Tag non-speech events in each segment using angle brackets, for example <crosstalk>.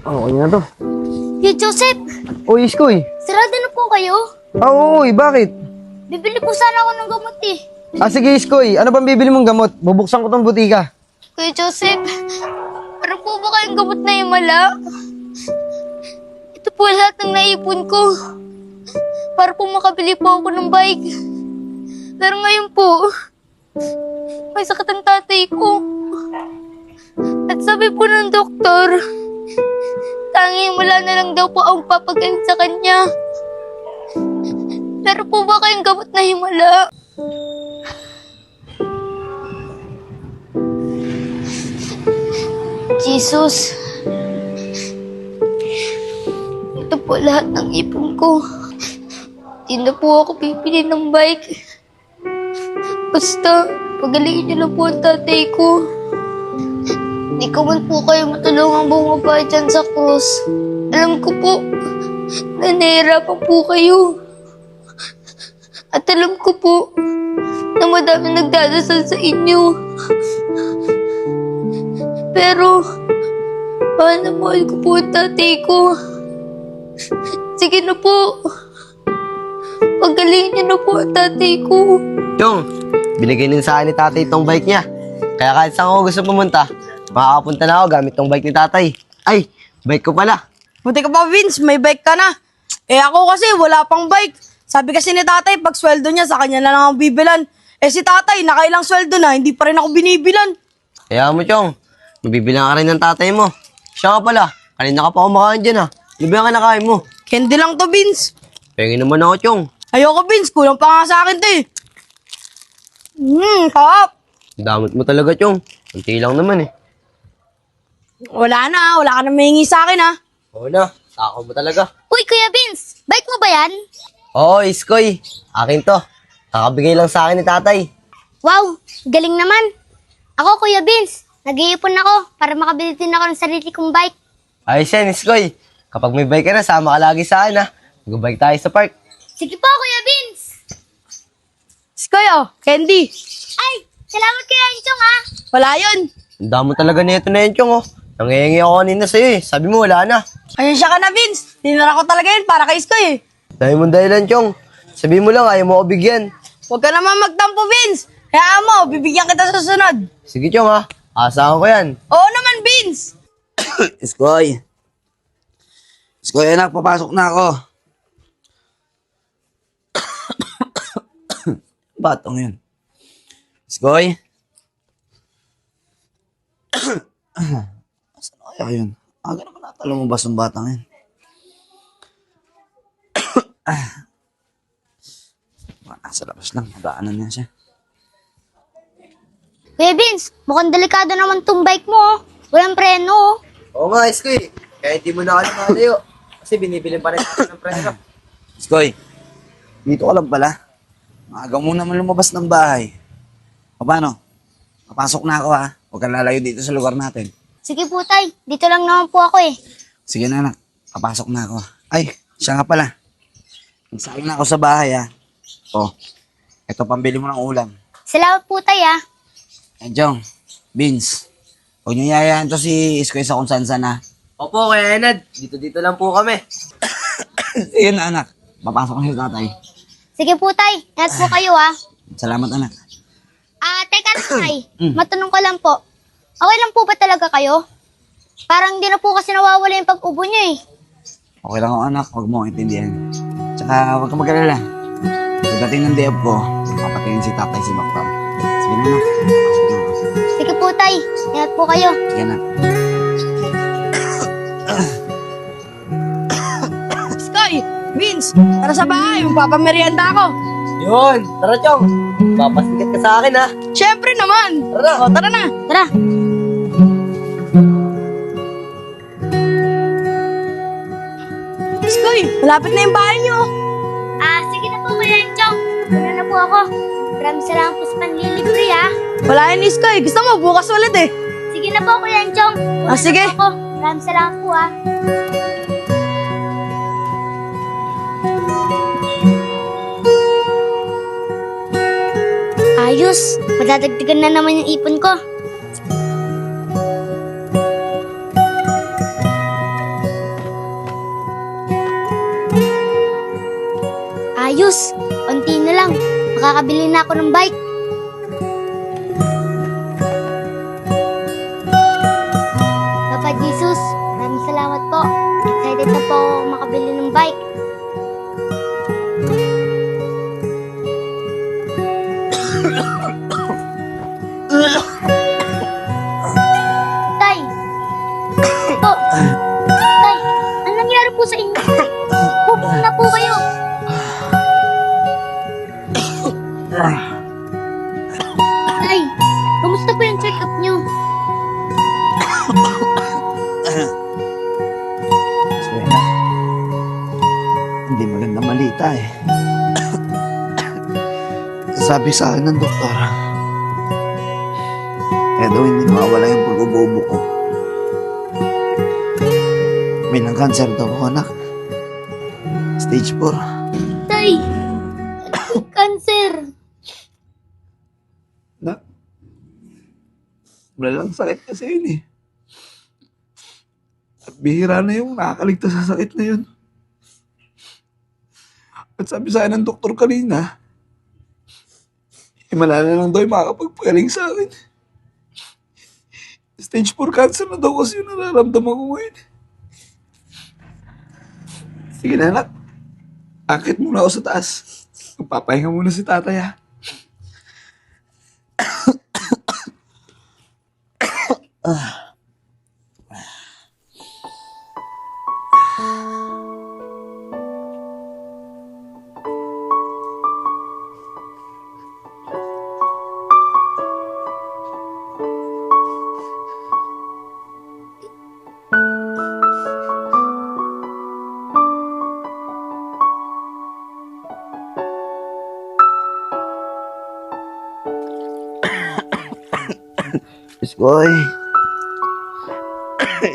Oh, okay na to. Yo, Joseph, Uy, Iskoy. sarado na po kayo? Ah, uy, bakit? Bibili po sana ako ng gamot eh. Ah, sige, Iskoy. Ano bang bibili mong gamot? Bubuksan ko tong butika. Kuya Joseph, ano po ba kayong gamot na himala? Ito po lahat ng naipon ko. Para po makabili po ako ng bike. Pero ngayon po, may sakit ang tatay ko. At sabi po ng doktor, tanging wala na lang daw po ang papagaling sa kanya. Pero po ba kayong gamot na himala? Jesus. Ito po lahat ng ipon ko. Hindi po ako pipili ng bike. Basta, pagalingin niyo lang po ang tatay ko. Hindi ko man po kayo matulungan bumaba dyan sa krus. Alam ko po, na po kayo. At alam ko po, na madami nagdadasal sa inyo. Pero, mahal na mahal ko po ang tatay ko. Sige na po. Pagalingin niyo na po ang tatay ko. Chong, binigay din sa akin ni tatay itong bike niya. Kaya kahit saan ako gusto pumunta, makakapunta na ako gamit tong bike ni tatay. Ay, bike ko pala. Buti ka pa, Vince, may bike ka na. Eh ako kasi, wala pang bike. Sabi kasi ni tatay, pag sweldo niya, sa kanya na lang ang bibilan. Eh si tatay, nakailang sweldo na, hindi pa rin ako binibilan. Kaya mo, Chong, mabibilang ka rin ng tatay mo. Siya ka pala, kanina ka pa kumakain dyan ha. Ano ba yung kinakain mo? Candy lang to, Vince. Pengin naman ako, Chong. Ayoko, Vince, kulang pa nga sa akin to eh. Hmm, kap. Ang damot mo talaga, Chong. Kunti lang naman eh. Wala na, wala ka na mahingi sa akin ha. Oo na, sako mo talaga. Uy, Kuya Vince! Bike mo ba yan? Oo, Iskoy. Akin to. Kakabigay lang sa akin ni tatay. Wow! Galing naman! Ako, Kuya Vince, nag-iipon ako para makabili din ako ng sarili kong bike. Ayos yan, Iskoy. Kapag may bike ka na, sama ka lagi sa akin ha. Mag-bike tayo sa park. Sige po, Kuya Vince! Skoy, oh, candy. Ay! Salamat Kuya Inchong ha! Wala yun. Ang damo talaga nito na yun, Chong, oh. Nangihingi ako kanina sa'yo, eh. Sabi mo, wala na. Ayun siya ka na, Vince. Tinira ko talaga yun para kay Skoy eh. Dahil mo dahilan, Chong. Sabi mo lang, ayaw mo ako bigyan. Huwag ka naman magtampo, Vince. Kaya mo, bibigyan kita sa susunod. Sige, Chong, ha. Asahan ko yan. Oo naman, Vince. <coughs> Iskoy. Iskoy, anak, papasok na ako. <coughs> Batong yun. Iskoy. <coughs> Asan na kaya yun? Aga naman nata lumabas ng batang yun. Baka nasa labas lang. Magaanan niya siya. Kuya Vince, mukhang delikado naman tong bike mo oh. Walang preno oh. Oo nga, Iskoy. Kaya hindi mo na ako lumalayo. Kasi binibilin pa rin ako ng preno. Iskoy, dito ka lang pala. Maaga mo naman lumabas ng bahay. O paano? Papasok na ako ha. Huwag kang lalayo dito sa lugar natin. Sige po, tay. Dito lang naman po ako eh. Sige na anak, papasok na ako. Ay, siya nga pala. Nagsayang na ako sa bahay ha. O, eto pambili mo ng ulam. Salamat po, tay ah. Eh, Jong, Vince, huwag niyo yayaan to si Iskoy sa kung saan saan ha. Opo, Kuya Enad. Dito-dito lang po kami. <coughs> Sige na anak, papasok na si tatay. Sige po, tay. Ingat po kayo ah. Salamat anak. Ah, teka lang, <coughs> tay. Matanong ko lang po. Okay lang po ba talaga kayo? Parang hindi na po kasi nawawala yung pag-ubo niyo eh. Okay lang ako anak, huwag mo akong intindihan. Tsaka huwag kang mag-alala. Pagdating ng day off ko, papatingin si tatay si doktor. Sige na anak, na. Sige po, tay. Ingat po kayo. Sige anak. Skoy, Vince, tara sa bahay, magpapamerienda ako. Yun, tara, Chong. Papasikat ka sa akin, ha. Siyempre naman. Tara. O, tara na. Tara. Malapit na yung bahay niyo. Ah, sige na po, Kuya Enchong. Una na po ako. Maraming salamat po sa panlilibre ah. Wala yan, Skoy. Gusto mo, bukas ulit eh. Sige na po, Kuya Enchong. Ah, sige. Po ako. Maraming salamat po ah. Ayos, madadagdagan na naman yung ipon ko. Ayos! Unti na lang, makakabili na ako ng bike. Cancer daw ako, anak. Stage 4. Tay! <coughs> Cancer! Na? Malalang sakit kasi yun eh. At bihira na yung nakakaligtas sa sakit na yun. At sabi sa akin ng doktor kanina, himala na lang daw yung makakapagpagaling sa akin. Stage 4 cancer na daw kasi yung nararamdaman ko ngayon. Sige na anak. Akit muna ako sa taas. Magpapahinga muna si tatay ha. <coughs> Iskoy.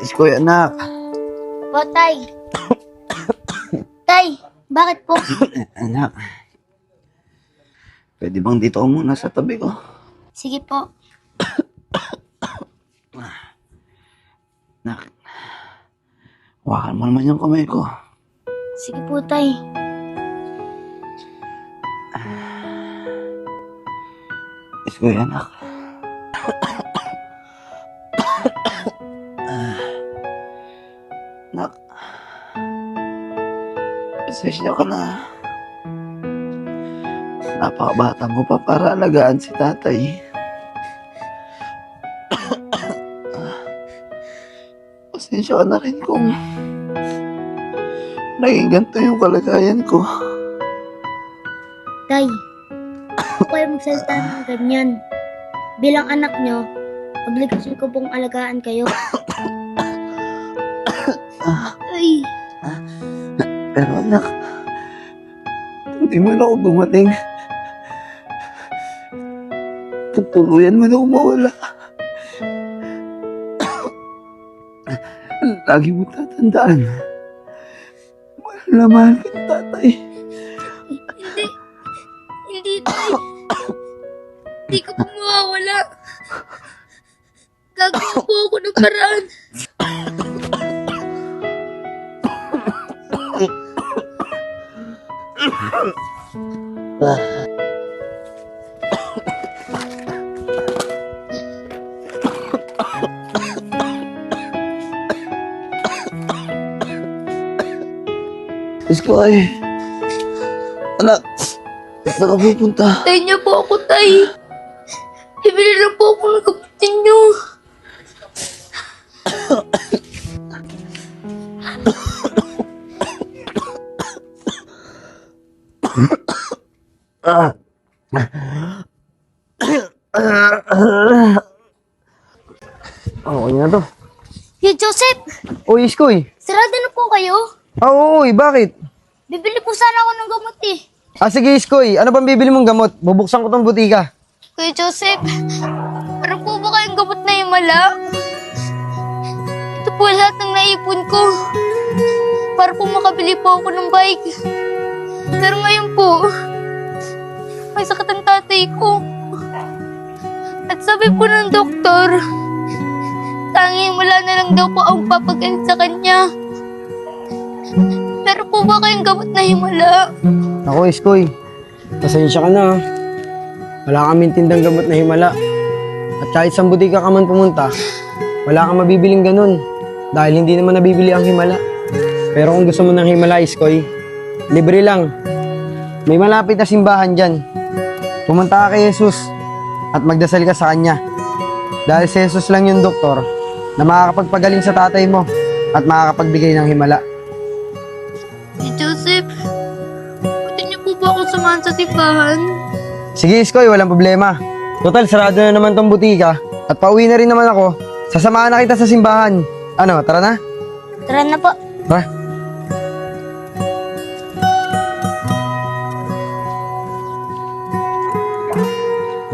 Iskoy, anak. Po, Tay. tay, bakit po? <clears throat> Anak. Pwede bang dito ako muna sa tabi ko? Sige po. Anak. Hawakan mo naman yung kamay ko. Sige po, Tay. Iskoy, anak. Anak. Pasensya ka na. Napakabata mo pa para alagaan si tatay. <coughs> Pasensya ka na rin kung naging ganito yung kalagayan ko. Tay, ako kayo magsalita ng ganyan. Bilang anak nyo, obligasyon ko pong alagaan kayo. <coughs> Pero anak, hindi mo na ako gumaling. Tutuluyan mo na ako mawala. <coughs> Lagi mo tatandaan. Mahal na mahal ka tatay. hindi. Hindi, Tay. Hindi ko po mawawala. Gagawa po ako ng paraan. Iskoy. Anak, saan ka pupunta? Tay niyo po ako, Tay. Ibili na po ako ng kapitin niyo. Oh, ano na to? Yo, Joseph! Uy, Iskoy. Sarado na po kayo? Ah, oo, uy, bakit? Bibili po sana ako ng gamot eh. Ah, sige, Iskoy. Ano bang bibili mong gamot? Bubuksan ko tong butika. Kuya Joseph, ano po ba kayong gamot na himala? Ito po lahat ng naipon ko. Para po makabili po ako ng bike. Pero ngayon po, may sakit ang tatay ko. At sabi po ng doktor, tanging wala na lang daw po ang papagalit sa kanya. Pero po ba kayong gamot na himala? Ako, Iskoy. Pasensya ka na. wala kaming tindang gamot na himala. At kahit sa butika ka man pumunta, wala kang mabibiling ganun. Dahil hindi naman nabibili ang himala. Pero kung gusto mo ng himala, Iskoy, libre lang. May malapit na simbahan dyan. Pumunta ka kay Jesus at magdasal ka sa Kanya. Dahil si Jesus lang yung doktor na makakapagpagaling sa tatay mo at makakapagbigay ng himala. Si Joseph, pwede niyo po ba ako samahan sa simbahan? Sige, Iskoy, walang problema. Total, sarado na naman tong butika. At pauwi na rin naman ako. Sasamahan na kita sa simbahan. Ano, tara na? Tara na po. Tara.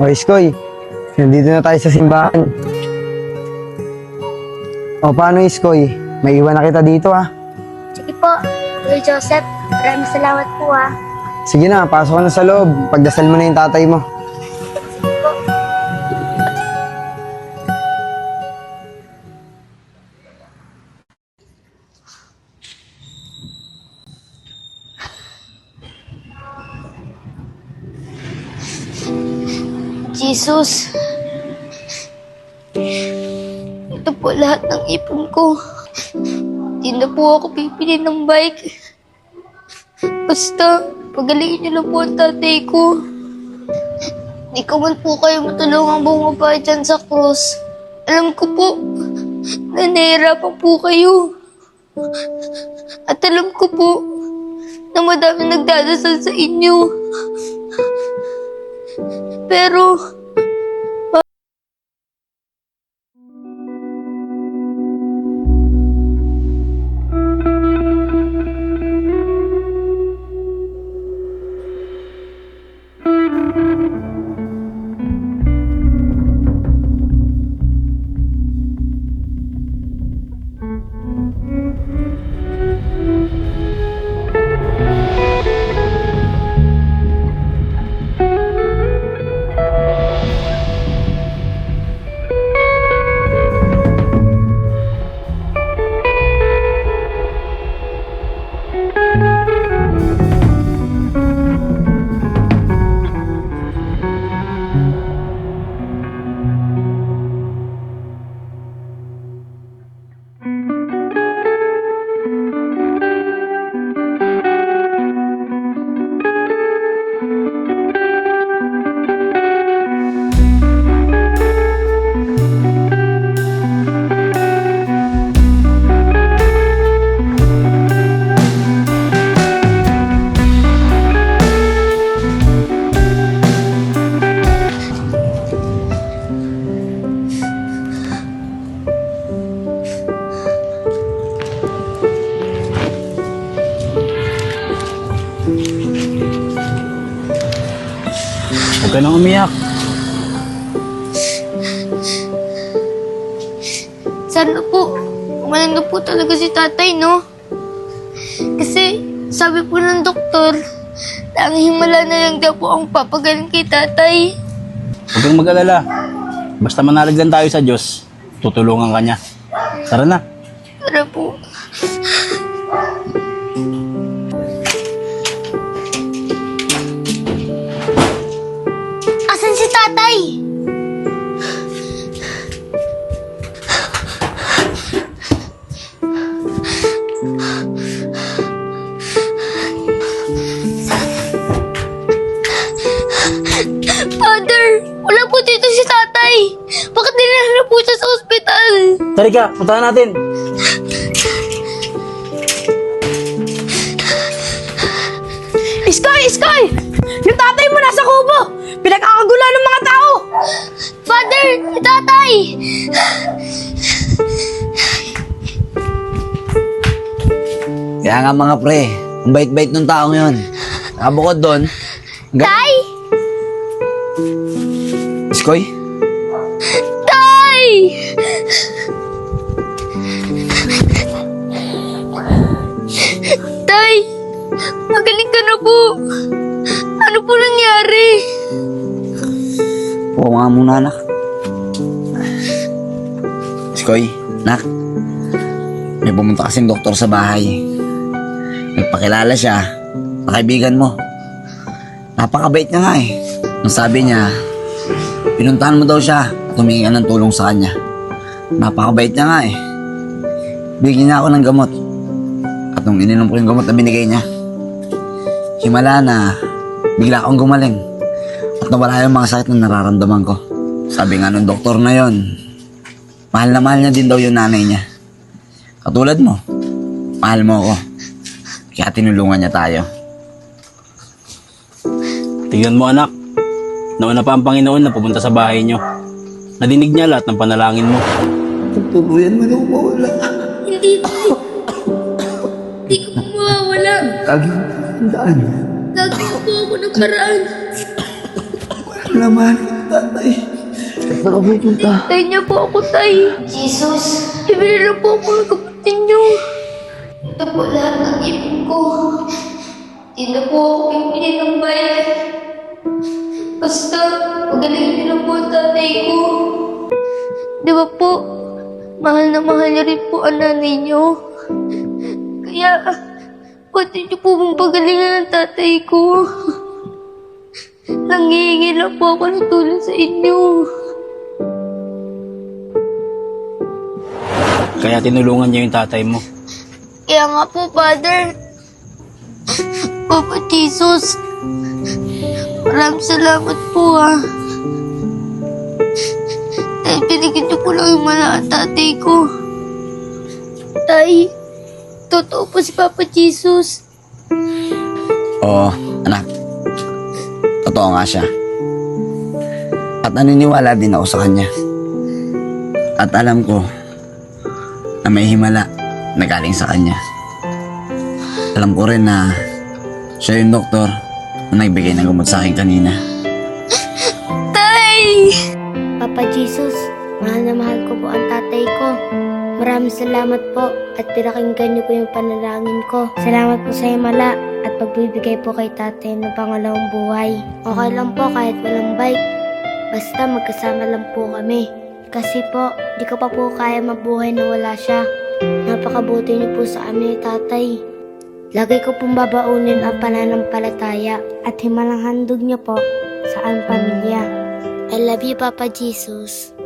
O, Iskoy, nandito na tayo sa simbahan. O, paano, Iskoy? May iwan na kita dito, ah. Sige po, Kuya Joseph. Maraming salamat po ah. Sige na, pasok ka na sa loob. Pagdasal mo na yung tatay mo. Jesus. Ito po lahat ng ipon ko. Hindi na po ako pipili ng bike. Basta, pagalingin niyo lang po ang tatay ko. Hindi ko man po kayo matulungan bumaba dyan sa krus. Alam ko po, na po kayo. At alam ko po, na madami nagdadasal sa inyo. Pero, sana po, umalang na po talaga si tatay, no? Kasi, sabi po ng doktor, na ang himala na lang daw po ang papagaling kay tatay. Huwag kang mag-alala. Basta manalig lang tayo sa Diyos, tutulungan ka niya. Tara na. Tara po. Tarika, puntahan natin. Iskoy! Iskoy! Yung tatay mo nasa kubo! Pinagkakagulo ng mga tao! Father, tatay! Kaya nga mga pre, ang bait-bait ng taong yun. Nakabukod doon, Tay! Iskoy, po! Ano po nangyari? Oo nga muna, anak. Iskoy, nak. May pumunta kasing doktor sa bahay. Nagpakilala siya. na Kaibigan mo. Napakabait niya nga eh. Ang sabi niya, pinuntahan mo daw siya at humingi ng tulong sa kanya. Napakabait niya nga eh. Bigyan niya ako ng gamot. At nung ininom ko yung gamot na binigay niya, himala na bigla akong gumaling. At nawala yung mga sakit na nararamdaman ko. Sabi nga ng doktor na yon, mahal na mahal niya din daw yung nanay niya. Katulad mo, mahal mo ako. Kaya tinulungan niya tayo. Tingnan mo anak, nauna pa ang Panginoon na pumunta sa bahay nyo. Nadinig niya lahat ng panalangin mo. Tuluyan mo daw mawala. Hindi. Hindi ko mawawala. Lagi mo tandaan. Gagawin po ako ng paraan. Laman, tatay. Nakapupunta. Tayo niya po ako, tay. Jesus. Ibili na po ako ng kapatid niyo. Ito po lahat ng ipon ko. Hindi na po ako pipili ng bike. Basta, pagalingin niyo lang po ang tatay ko. Di ba po, mahal na mahal niyo rin po ang nanay niyo. Kaya, pwede niyo po mong pagalingan ang tatay ko. Nangihingi lang po ako ng tulong sa inyo. Kaya tinulungan niya yung tatay mo. Kaya nga po, Father. Papa Jesus. Maraming salamat po, ah. Dahil binigyan niyo po lang yung mala ang tatay ko. Tay, totoo po si Papa Jesus. Oo, anak. Totoo nga siya. At naniniwala din ako sa kanya. At alam ko na may himala na galing sa kanya. Alam ko rin na siya yung doktor na nagbigay ng gamot sa akin kanina. Tay! Papa Jesus, mahal na mahal ko po ang tatay ko. Maraming salamat po at pinakinggan niyo po yung panalangin ko. Salamat po sa himala at pagbibigay po kay tatay ng pangalawang buhay. Okay lang po kahit walang bike. Basta magkasama lang po kami. Kasi po, di ko pa po kaya mabuhay na wala siya. Napakabuti niyo po sa amin tatay. Lagi ko pong babaunin ang pananampalataya at himalang handog niyo po sa aming pamilya. I love you, Papa Jesus.